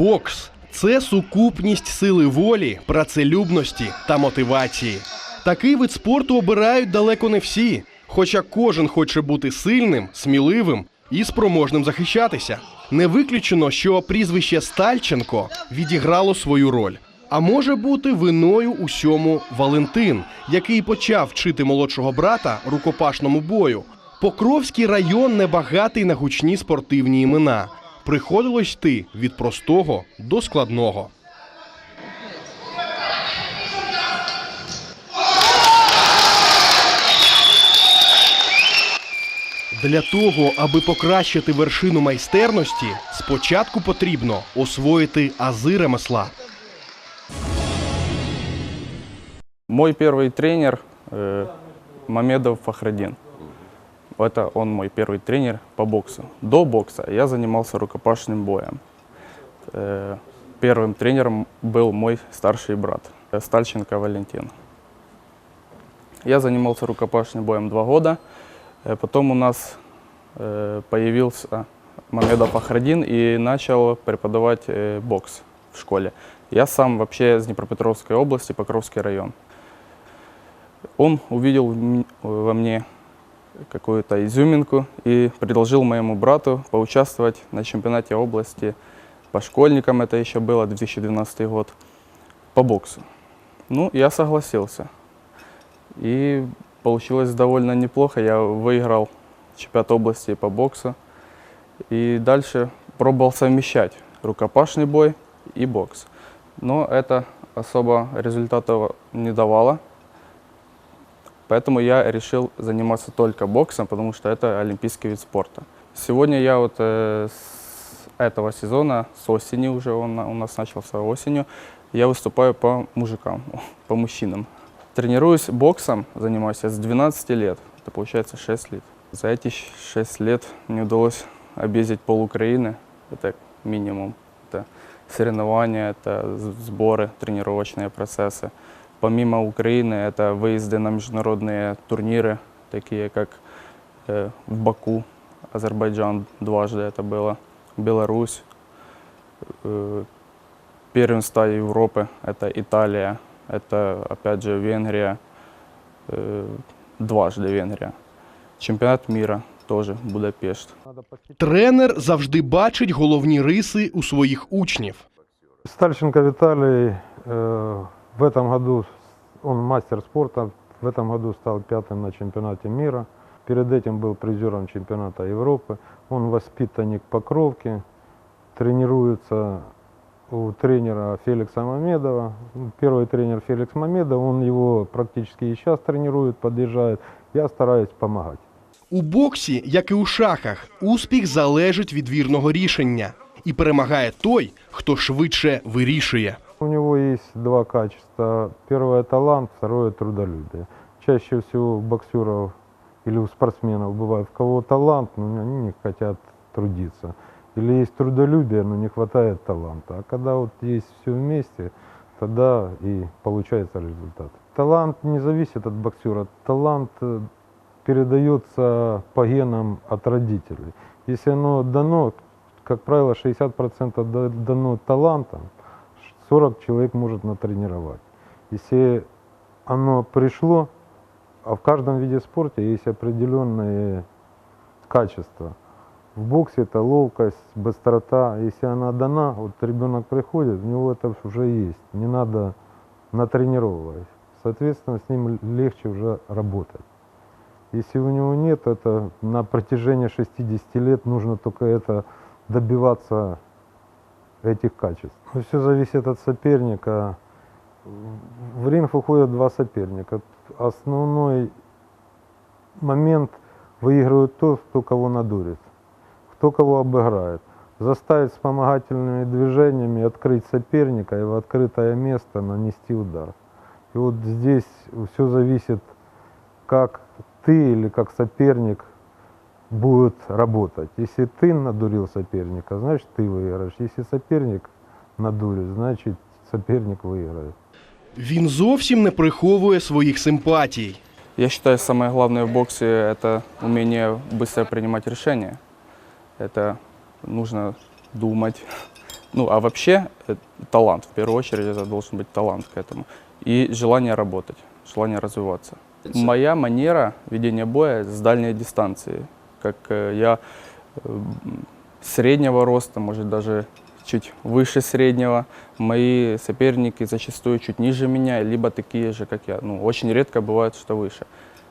Бокс це сукупність сили волі, працелюбності та мотивації. Такий вид спорту обирають далеко не всі, хоча кожен хоче бути сильним, сміливим і спроможним захищатися. Не виключено, що прізвище Стальченко відіграло свою роль. А може бути виною усьому Валентин, який почав вчити молодшого брата рукопашному бою. Покровський район небагатий на гучні спортивні імена. Приходилось йти від простого до складного. Для того, аби покращити вершину майстерності, спочатку потрібно освоїти ази ремесла. Мой первый тренер э, Мамедов Фахрадин. Это он мой первый тренер по боксу. До бокса я занимался рукопашным боем. Э, первым тренером был мой старший брат э, Стальченко Валентин. Я занимался рукопашным боем два года. Э, Потом у нас появился Мамедов Фахрадин и начал преподавать бокс в школе. Я сам вообще из Днепропетровской области, Покровский район. Он увидел во мне какую-то изюминку и предложил моему брату поучаствовать на чемпионате области по школьникам, это еще было 2012 год, по боксу. Ну, я согласился. И получилось довольно неплохо. Я выиграл чемпионат области по боксу. И дальше пробовал совмещать рукопашный бой и бокс. Но это особо результатов не давало. Поэтому я решил заниматься только боксом, потому что это олимпийский вид спорта. Сегодня я вот э, с этого сезона, с осени уже, он у нас начался осенью, я выступаю по мужикам, по мужчинам. Тренируюсь боксом, занимаюсь я с 12 лет, это получается 6 лет. За эти щ- 6 лет мне удалось объездить пол Украины, это минимум. Это соревнования, это сборы, тренировочные процессы. Помимо Украины, это выезды на международные турниры, такие как э, в Баку, Азербайджан дважды это было, Беларусь, э, первенство Европы, это Италия, это опять же Венгрия, э, дважды Венгрия. Чемпионат мира тоже Будапешт. Тренер завжди бачить головні риси у своїх учнів. Стальченко Виталий э, в этом году, он мастер спорта, в этом году стал пятым на чемпионате мира. Перед этим был призером чемпионата Европы. Он воспитанник Покровки, тренируется у тренера Феликса Мамедова. Первый тренер Феликс Мамедов, он его практически и сейчас тренирует, подъезжает. Я стараюсь помогать. У боксі, як і у шахах, успіх залежить від вірного рішення. І перемагає той, хто швидше вирішує. У него есть два качества. Первое – талант, второе – трудолюбие. Чаще всего у боксеров или у спортсменов бывает, у кого талант, но они не хотят трудиться. Или есть трудолюбие, но не хватает таланта. А когда вот есть все вместе, тогда и получается результат. Талант не зависит от боксера. Талант э, передается по генам от родителей. Если оно дано, как правило, 60% да- дано талантом, 40 человек может натренировать. Если оно пришло, а в каждом виде спорта есть определенные качества. В боксе это ловкость, быстрота. Если она дана, вот ребенок приходит, у него это уже есть. Не надо натренировывать. Соответственно, с ним легче уже работать. Если у него нет, это на протяжении 60 лет нужно только это добиваться этих качеств. Все зависит от соперника. В ринг выходят два соперника. Основной момент выигрывает тот, кто кого надурит, кто кого обыграет. Заставить вспомогательными движениями открыть соперника и в открытое место нанести удар. И вот здесь все зависит, как ты или как соперник будет работать. Если ты надурил соперника, значит ты выиграешь. Если соперник надурит, значит соперник выиграет. Він зовсім не приховує своїх симпатій. Я считаю, самое главное в боксе – это умение быстро принимать решения. Это нужно думать, Ну, а вообще э, талант, в первую очередь, это должен быть талант к этому. И желание работать, желание развиваться. Моя манера ведения боя с дальней дистанции. как э, я э, среднего роста, может даже чуть выше среднего. Мои соперники зачастую чуть ниже меня, либо такие же, как я. Ну, очень редко бывает, что выше.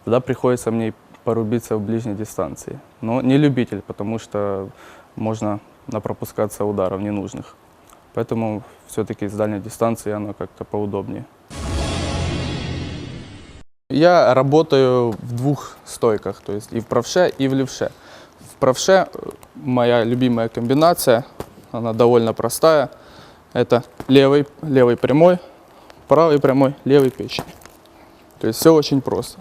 Тогда приходится мне порубиться в ближней дистанции. Но не любитель, потому что можно напропускаться ударов ненужных. Поэтому все-таки с дальней дистанции оно как-то поудобнее. Я работаю в двух стойках, то есть и в правше, и в левше. В правше э, моя любимая комбинация, она довольно простая. Это левый, левый прямой, правый прямой, левый печень. То есть все очень просто.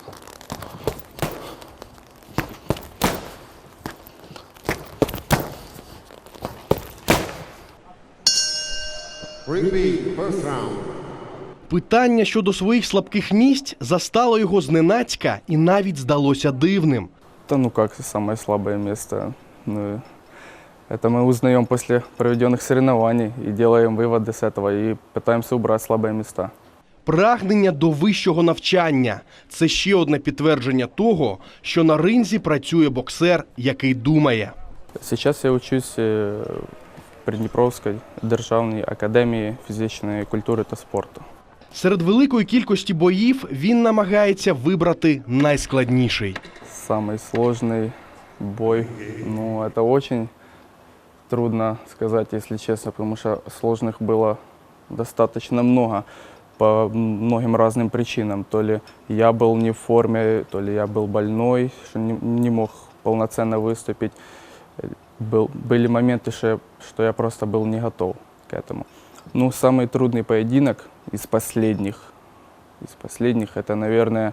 Питання щодо своїх слабких місць застало його зненацька і навіть здалося дивним. Да ну как самое слабое место? Ну, это мы узнаем после проведенных соревнований и делаем выводы с этого и пытаемся убрать слабые места. Прагнення до вищого навчання це ще одне підтвердження того, що на ринзі працює боксер, який думає. Сейчас я учусь э, в Приднепровской державной академии физической культуры и спорту. Серед великої кількості боїв він намагається вибрати найскладніший. Самый сложный бой, ну это очень трудно сказать, если честно, потому что сложных было достаточно много по многим разным причинам. То ли я был не в форме, то ли я был больной, что не, не мог полноценно выступить. Э, Был, были моменты, что, что я просто был не готов к этому. Ну, самый трудный поединок из последних, из последних, это, наверное,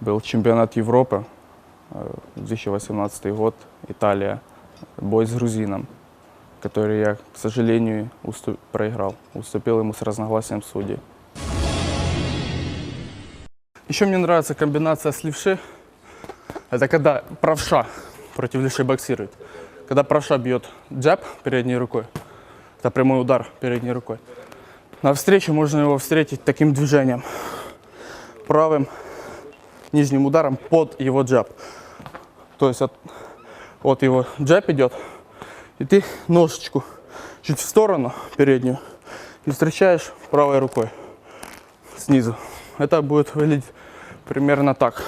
был чемпионат Европы, э, 2018 год, Италия, бой с грузином, который я, к сожалению, уступ- проиграл. Уступил ему с разногласием судей. Еще мне нравится комбинация с левши. Это когда правша против левши боксирует. Когда правша бьет джаб передней рукой, это прямой удар передней рукой. На встрече можно его встретить таким движением. Правым нижним ударом под его джаб. То есть от, вот его джаб идет, и ты ножечку чуть в сторону переднюю и встречаешь правой рукой снизу. Это будет выглядеть примерно так.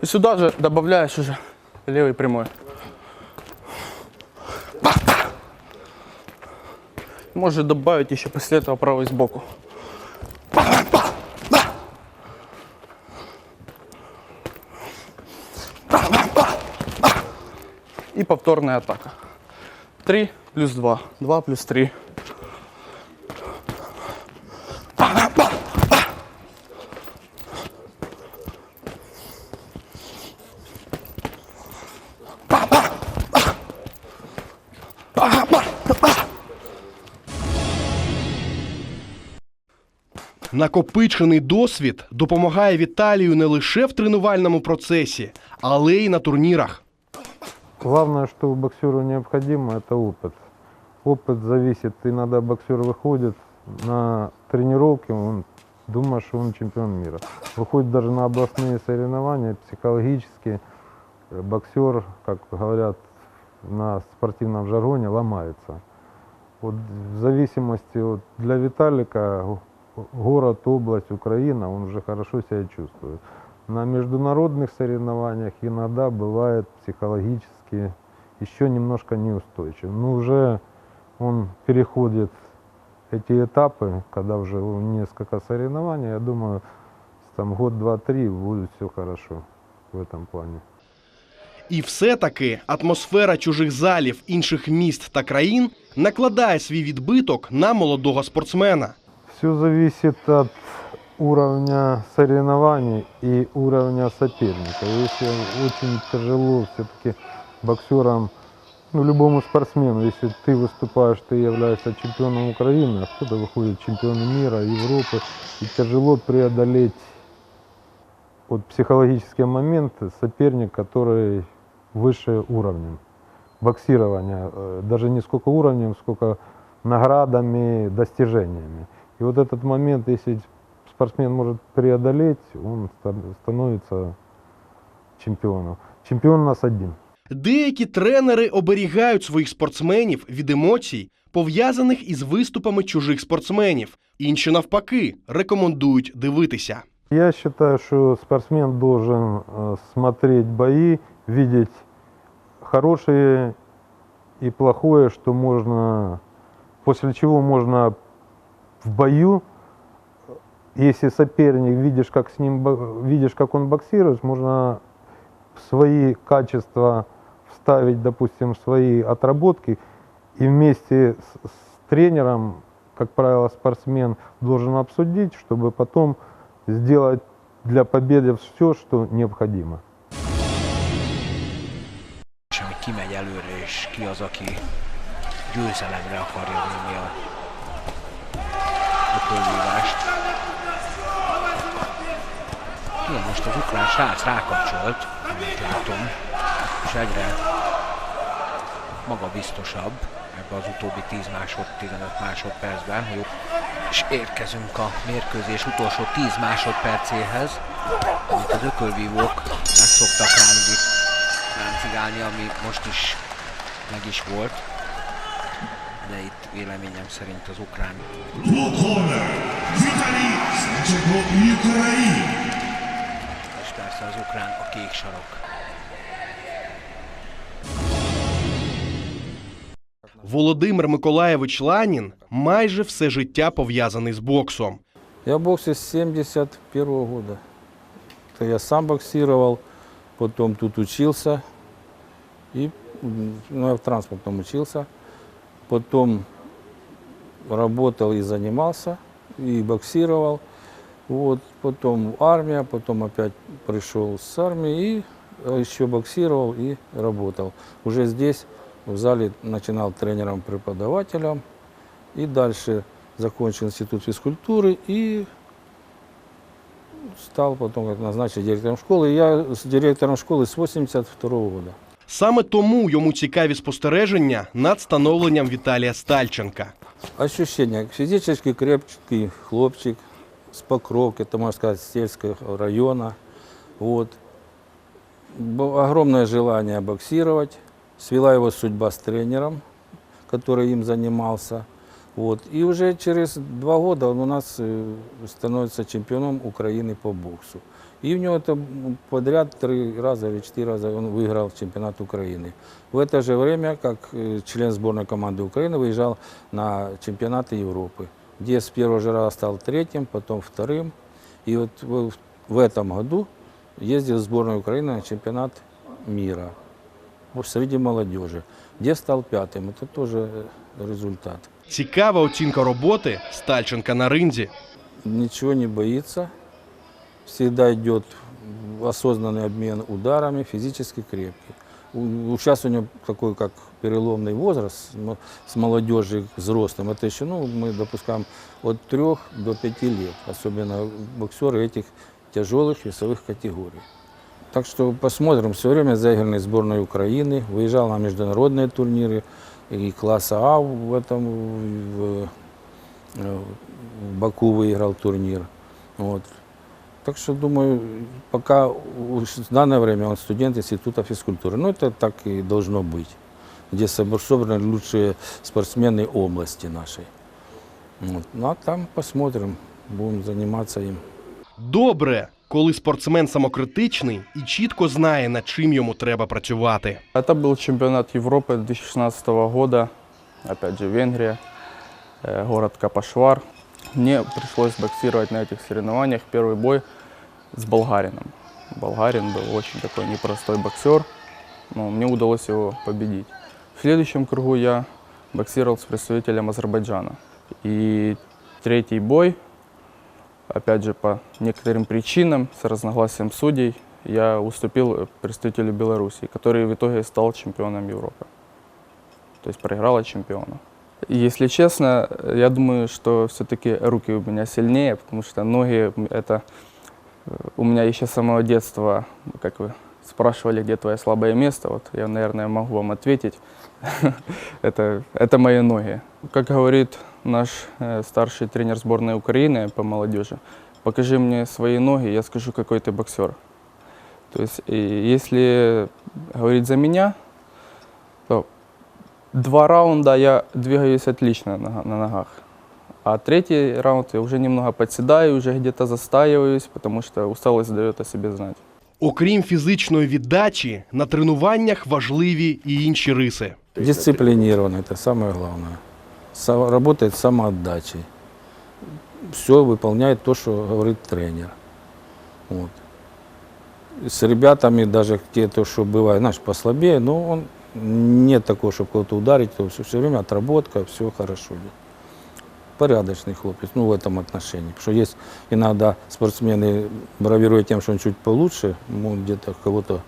И сюда же добавляешь уже левый прямой. Можешь добавить еще после этого правый сбоку. И повторная атака. 3 плюс 2. 2 плюс 3. Накопичений досвід допомагає Віталію не лише в тренувальному процесі, але й на турнірах. Главное, что боксеру необходимо, это опыт. Опыт зависит, иногда боксер выходит на тренировки, он думает, что он чемпион мира. Выходит даже на областные соревнования, психологически э, боксер, как говорят на спортивном жаргоне, ломается. Вот в зависимости от, для Виталика го- город, область, Украина, он уже хорошо себя чувствует. На международных соревнованиях иногда бывает психологически еще немножко неустойчив. Но уже он переходит эти этапы, когда уже у несколько соревнований, я думаю, там год, два, три будет все хорошо в этом плане. І все-таки атмосфера чужих залів інших міст та країн накладає свій відбиток на молодого спортсмена. Все зависит от уровня соревнований и уровня соперника. Если очень тяжело все-таки боксерам, ну, любому спортсмену, если ты выступаешь, ты являешься чемпионом Украины, а кто-то выходит чемпионом мира, Европы, и тяжело преодолеть вот психологические моменты, соперник, который выше уровнем боксирования, э, даже не сколько уровнем, сколько наградами, достижениями. И вот этот момент, если спортсмен может преодолеть, он ста- становится чемпионом. Чемпион у нас один. Деякі тренери оберігають своїх спортсменів від емоцій, пов'язаних із виступами чужих спортсменів. Інші навпаки рекомендують дивитися. Я считаю, что спортсмен должен э, смотреть бои, видеть хорошее и плохое, что можно, после чего можно в бою, если соперник видишь, как с ним, видишь, как он боксирует, можно свои качества вставить, допустим, свои отработки и вместе с, с тренером, как правило, спортсмен должен обсудить, чтобы потом сделать для победы все, что необходимо. hogy kimegy előre, és ki az, aki győzelemre akarja vinni a ökölvívást. Igen, most az ukrán srác rákapcsolt, amit látom, és egyre magabiztosabb ebbe az utóbbi 10 másod, 15 másodpercben, hogy és érkezünk a mérkőzés utolsó 10 másodpercéhez, amit az ökölvívók meg szoktak ráncigálni, ami most is meg is volt. De itt véleményem szerint az ukrán és persze az ukrán a kék sarok. Володимир Миколаєвич Ланін майже все життя пов'язаний з боксом. Я в боксе с 71 года. Это я сам боксировал, потом тут учился. И, ну, я в транспортном учился. Потом работал и занимался, и боксировал. Вот, потом армия, потом опять пришел с армии и э, еще боксировал и работал. Уже здесь, в зале, начинал тренером-преподавателем. И дальше закончил институт физкультуры и стал потом как назначен директором школы. Я с директором школы с 82 года. Саме тому йому цікаві спостереження над становленням Віталія Стальченка. Ощущение. Физически крепкий хлопчик с покровки, это можно сказать, с сельского района. Вот. Бо- Огромное желание боксировать. Свела его судьба с тренером, который им занимался. Вот. И уже через два года он у нас э, становится чемпионом Украины по боксу. И у него это м, подряд три раза или четыре раза он выиграл чемпионат Украины. В это же время, как э, член сборной команды Украины, выезжал на чемпионаты Европы, где с первого же раза стал третьим, потом вторым. И вот в, в этом году ездил в сборную Украины на чемпионат мира вот среди молодежи, где стал пятым. Это тоже э, результат. Цікава оцінка роботи Стальченка на ринзі. ничего не боится, всегда идет осознанный обмен ударами, физически крепкий. Сейчас у него такой, как переломный возраст с молодежи к взрослым. Это еще, ну, мы допускаем от 3 до 5 лет, особенно боксеры этих тяжелых весовых категорий. Так что посмотрим. Все время заигранный сборной Украины, выезжал на международные турниры и класса А в этом в, в Баку выиграл турнир. Вот. Так что, думаю, пока уж в данное время он студент Института физкультуры. Ну, это так и должно быть, где собор- собраны лучшие спортсмены области нашей. Вот. Ну, а там посмотрим, будем заниматься им. Добре, коли спортсмен самокритичний і чітко знає, над чим йому треба працювати. Это был чемпионат Европы 2016 года, опять же Венгрия, э, город Капашвар. Мне пришлось боксировать на этих соревнованиях первый бой с болгарином. Болгарин был очень такой непростой боксер, но мне удалось его победить. В следующем кругу я боксировал с представителем Азербайджана. И третий бой, опять же по некоторым причинам, с разногласием судей, я уступил представителю Беларуси, который в итоге стал чемпионом Европы. То есть проиграл от чемпиона. Если честно, я думаю, что все-таки руки у меня сильнее, потому что ноги это У меня еще с самого детства, как вы спрашивали, где твое слабое место, вот я, наверное, могу вам ответить. это, это мои ноги. Как говорит наш э, старший тренер сборной Украины по молодежи, покажи мне свои ноги, я скажу, какой ты боксер. То есть, если говорить за меня, два раунда я двигаюсь отлично на, на ногах. А третий раунд я уже немного подседаю, уже где-то застаиваюсь, потому что усталость дает о себе знать. Окрім фізичної віддачі, на тренуваннях важливі і інші риси. Дисциплинированный, это самое главное. Са- Работает с самоотдачей. Все выполняет то, что говорит тренер. Вот. И С ребятами даже те-то, что бывает, знаешь, послабее, но он нет такого, чтобы кого-то ударить, то все, время отработка, все хорошо. Порядочный хлопец, ну, в этом отношении. Потому что есть иногда спортсмены бравируют тем, что он чуть получше, могут где-то кого-то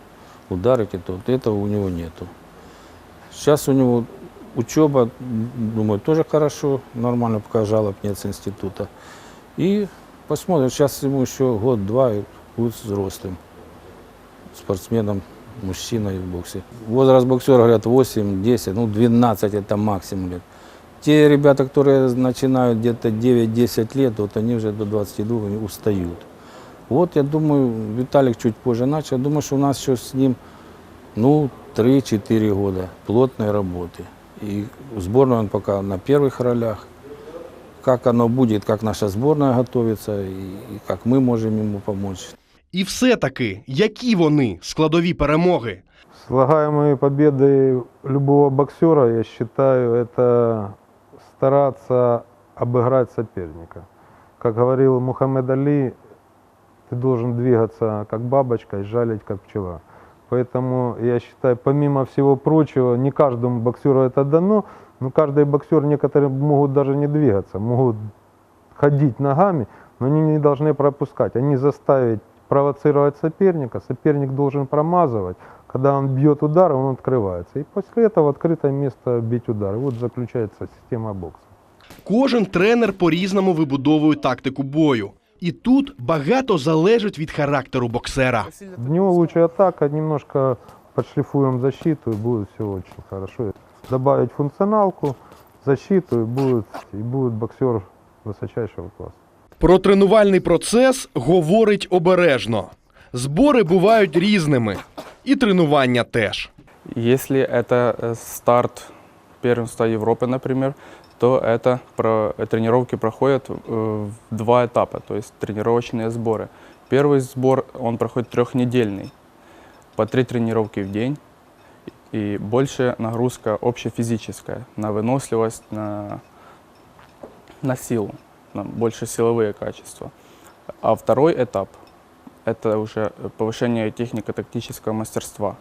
ударить, и то вот этого у него нету. Сейчас у него учеба, думаю, тоже хорошо, нормально, пока жалоб нет с института. И посмотрим, сейчас ему еще год-два будет взрослым спортсменом, мужчиной в боксе. Возраст боксера, говорят, 8, 10, ну 12 это максимум лет. Те ребята, которые начинают где-то 9-10 лет, вот они уже до 22 они устают. Вот, я думаю, Виталик чуть позже начал. Я думаю, что у нас еще с ним, ну, 3-4 года плотной работы. И в сборной он пока на первых ролях. Как оно будет, как наша сборная готовится, и как мы можем ему помочь. І все-таки, які вони складові перемоги? Слагаемые победы любого боксера, я считаю, это стараться обыграть соперника. Как говорил Мухаммед Али, ты должен двигаться как бабочка и жалить как пчела. Поэтому я считаю, помимо всего прочего, не каждому боксеру это дано, но каждый боксер, некоторые могут даже не двигаться, могут ходить ногами, но они не должны пропускать. Они заставить провоцировать соперника, соперник должен промазывать. Когда он бьет удар, он открывается. И после этого открытое место бить удар. И вот заключается система бокса. Кожен тренер по-різному вибудовує тактику бою. І тут багато залежить від характеру боксера. В него лучше атака, немножко подшлифуем защиту, и будет все очень хорошо. Добавить функционалку, защиту, и будет, и будет боксер высочайшего класса. Про тренувальний процес говорить обережно. Збори бувають різними, і тренування теж. Это э, старт первенства Европы, например, то это про, тренировки проходят в два этапа, то есть тренировочные сборы. Первый сбор, он проходит трехнедельный, по три тренировки в день, и больше нагрузка общефизическая, на выносливость, на, на силу, больше силовые качества. А второй этап – это уже повышение технико-тактического мастерства.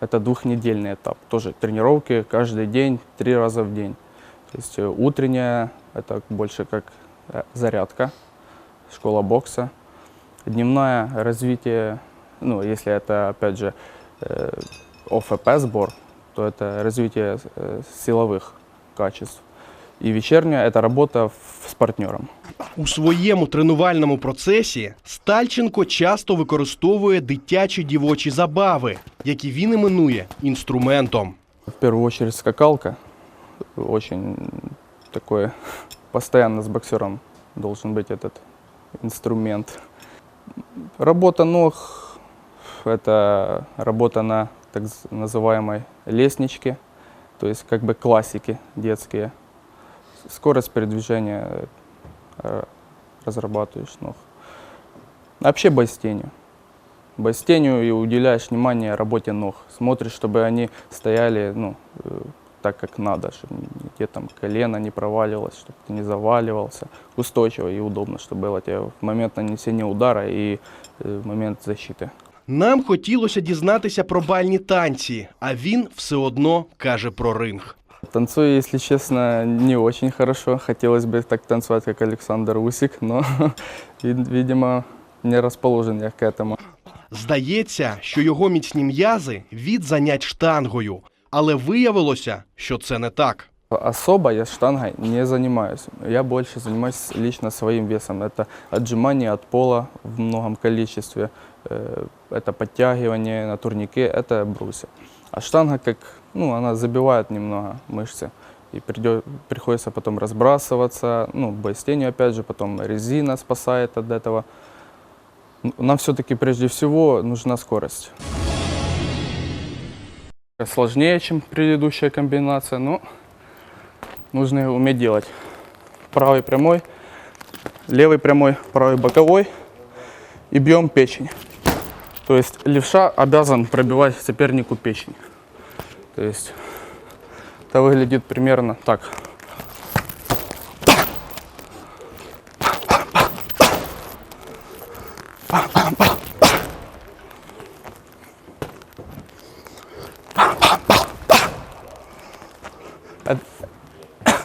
Это двухнедельный этап. Тоже тренировки каждый день, три раза в день. То есть э, утренняя – это больше как э, зарядка, школа бокса. Дневная – развитие, ну, если это, опять же, э, ОФП-сбор, то это развитие силовых качеств И вечерняя – это работа в- с партнером. У своєму тренувальному процесі Стальченко часто використовує дитячі дівочі забави, які він іменує інструментом. В первую очередь скакалка. Очень такое, постоянно с боксером должен быть этот инструмент. Работа ног – это работа на так з- называемой лестничке, то есть как бы классики детские. Скорость передвижения э, разрабатываешь ног. Вообще бой с тенью. Бой с тенью и уделяешь внимание работе ног. Смотришь, чтобы они стояли ну, э, так, как надо, чтобы где там колено не проваливалось, чтобы ты не заваливался. Устойчиво и удобно, чтобы было тебе в момент нанесения удара и э, в момент защиты. Нам хотілося дізнатися про бальні танці, а він все одно каже про ринг. Танцую, если честно, не очень хорошо. Хотелось бы так танцевать, как Александр Усик, но, вид- видимо, не расположен я к этому. Здається, що його міцні м'язи від занять штангою, але виявилося, що це не так. Особо я штангой не занимаюсь. Я больше занимаюсь лично своим весом. Это отжимание от пола в многом количестве, э, это подтягивание на турнике, это брусья. А штанга, как, ну, она забивает немного мышцы. И придё- приходится потом разбрасываться, ну, бейстению опять же, потом резина спасает от этого. Нам все-таки прежде всего нужна скорость. Сложнее, чем предыдущая комбинация, но нужно уметь делать. Правый прямой, левый прямой, правый боковой и бьем печень. То есть левша обязан пробивать сопернику печень. То есть это выглядит примерно так.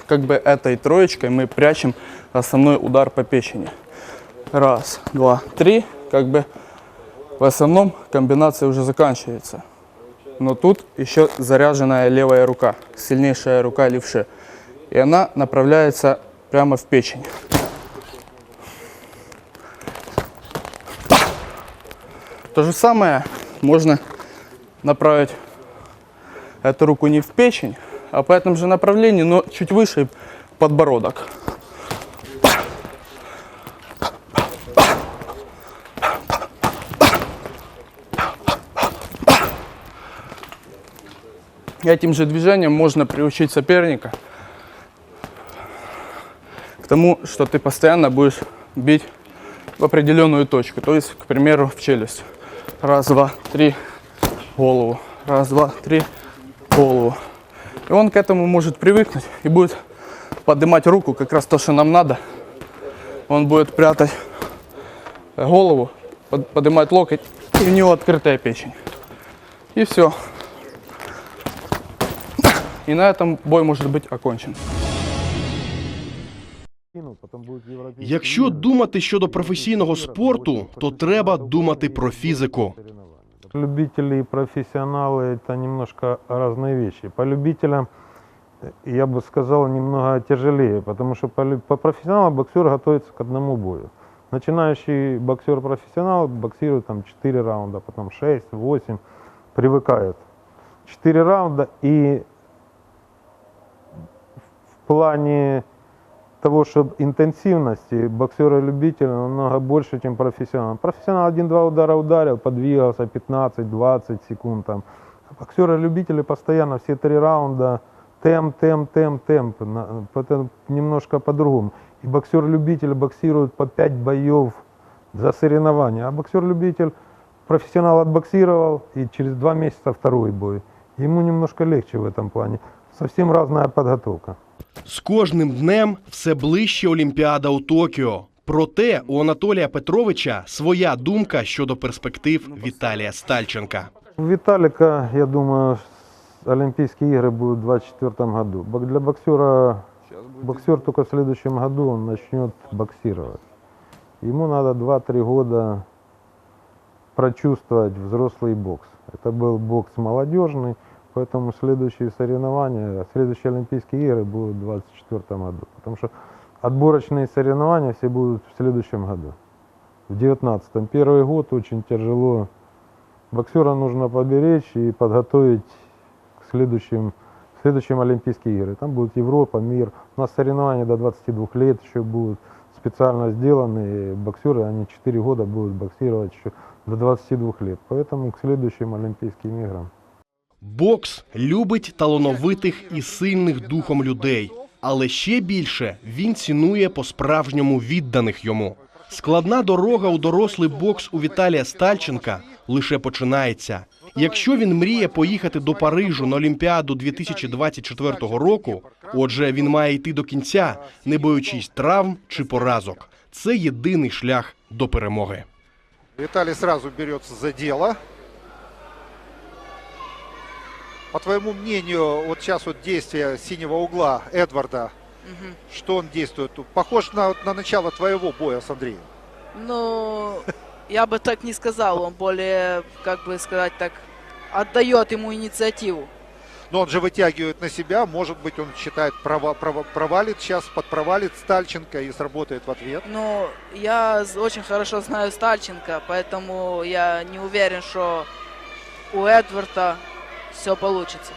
как бы этой троечкой мы прячем основной удар по печени. Раз, два, три. Как бы в основном комбинация уже заканчивается. Но тут еще заряженная левая рука, сильнейшая рука левши. И она направляется прямо в печень. То же самое можно направить эту руку не в печень, а по этому же направлению, но чуть выше подбородок. Этим же движением можно приучить соперника к тому, что ты постоянно будешь бить в определенную точку, то есть, к примеру, в челюсть. Раз, два, три, голову. Раз, два, три, голову. И он к этому может привыкнуть и будет поднимать руку, как раз то, что нам надо. Он будет прятать голову, под- поднимать локоть, и у него открытая печень. И все. И на этом бой может быть окончен. Потом будут европейские Якщо игры. думати щодо професійного спорту, то треба думати про фізику. Любители и профессионалы – это немножко разные вещи. По любителям, э, я бы сказал, немного тяжелее, потому что по, лю- по профессионалам боксер готовится к одному бою. Начинающий боксер-профессионал боксирует там 4 раунда, потом 6, 8, привыкает. 4 раунда и в плане того, что интенсивности боксера-любителя намного больше, чем профессионал. Профессионал один-два удара ударил, подвигался 15-20 секунд. Там. А боксеры-любители постоянно все три раунда темп, темп, темп, темп. Это немножко по-другому. И боксер-любитель боксирует по 5 боев за соревнования. А боксер-любитель профессионал отбоксировал и через два месяца второй бой. Ему немножко легче в этом плане. Совсем разная подготовка. З кожним днем все ближче Олімпіада у Токіо. Проте у Анатолія Петровича своя думка щодо перспектив Віталія Стальченка. У Виталика, я думаю, с- Олимпийские игры будут в 2024 году. Бок- Для боксера, боксер только в следующем году он начнет боксировать. Ему надо 2-3 года прочувствовать взрослый бокс. Это был бокс молодежный, Поэтому следующие соревнования, следующие Олимпийские игры будут в 2024 году. Потому что отборочные соревнования все будут в следующем году. В 2019. Первый год очень тяжело Боксера нужно поберечь и подготовить к следующим, следующим Олимпийским играм. Там будет Европа, мир. У нас соревнования до 22 лет еще будут специально сделаны. Боксеры, они 4 года будут боксировать еще до 22 лет. Поэтому к следующим Олимпийским играм. Бокс любить талановитих і сильних духом людей, але ще більше він цінує по-справжньому відданих йому. Складна дорога у дорослий бокс у Віталія Стальченка лише починається. Якщо він мріє поїхати до Парижу на Олімпіаду 2024 року, отже, він має йти до кінця, не боючись травм чи поразок. Це єдиний шлях до перемоги. Виталий сразу берется за дело. По твоему мнению, вот сейчас вот действие синего угла Эдварда, Мгм. что он действует? Похож на, на начало твоего боя с Андреем. Ну, я бы так не сказал. Он более, как бы сказать так, отдает ему инициативу. Но он же вытягивает на себя. Может быть, он считает, прова- прова- провалит сейчас, подпровалит Стальченко и сработает в ответ. Ну, я очень хорошо знаю Стальченко, поэтому я не уверен, что у Эдварда все получится.